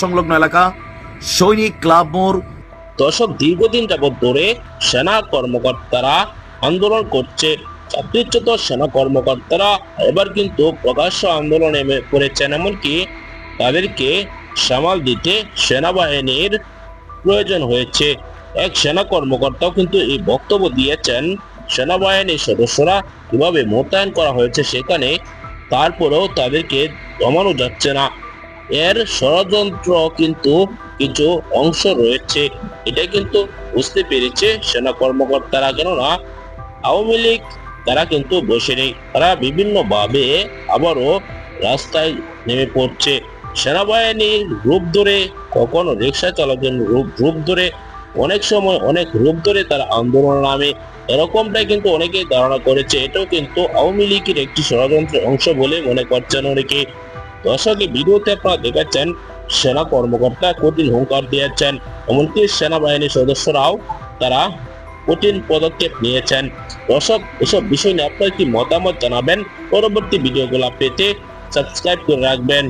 সংলগ্ন এলাকা, সৈনিক ক্লাব মোড়। দর্শক, দীর্ঘদিন যাবৎ ধরে সেনা কর্মকর্তারা আন্দোলন করছে। চাকরিচ্যুত সেনা কর্মকর্তারা এবার কিন্তু প্রকাশ্য আন্দোলনে এমনকি তাদেরকে সামাল দিতে সেনাবাহিনীর প্রয়োজন হয়েছে। এক সেনা কর্মকর্তাও কিন্তু এই বক্তব্য দিয়েছেন, সেনাবাহিনীর সদস্যরা কীভাবে মোতায়েন করা হয়েছে সেখানে তারপরেও তাদেরকে দমানো যাচ্ছে না। এর ষড়যন্ত্র কিন্তু কিছু অংশ রয়েছে। এটা কিন্তু বুঝতে পেরেছে সেনা কর্মকর্তারা। কেননা, আওয়ামী লীগ তারা কিন্তু বসে নেই। তারা বিভিন্ন ভাবে আবারও রাস্তায় নেমে পড়ছে। সেনাবাহিনীর রূপ ধরে, কখনো রিক্সা চালকের রূপ রূপ ধরে, অনেক সময় অনেক রূপ ধরে তারা আন্দোলন নামে। এরকমটাই কিন্তু অনেকেই ধারণা করেছে। এটাও কিন্তু আওয়ামী লীগের একটি ষড়যন্ত্রের অংশ বলে মনে করছেন অনেকে। দর্শকের ভিডিওতে আপনারা দেখাচ্ছেন সেনা কর্মকর্তা কঠিন হুঙ্কার দিয়েছেন, এমনকি সেনাবাহিনীর সদস্যরাও তারা কঠিন পদক্ষেপ নিয়েছেন। দর্শক, এসব বিষয় নিয়ে আপনার কি মতামত জানাবেন? পরবর্তী ভিডিওগুলো পেতে সাবস্ক্রাইব করে রাখবেন।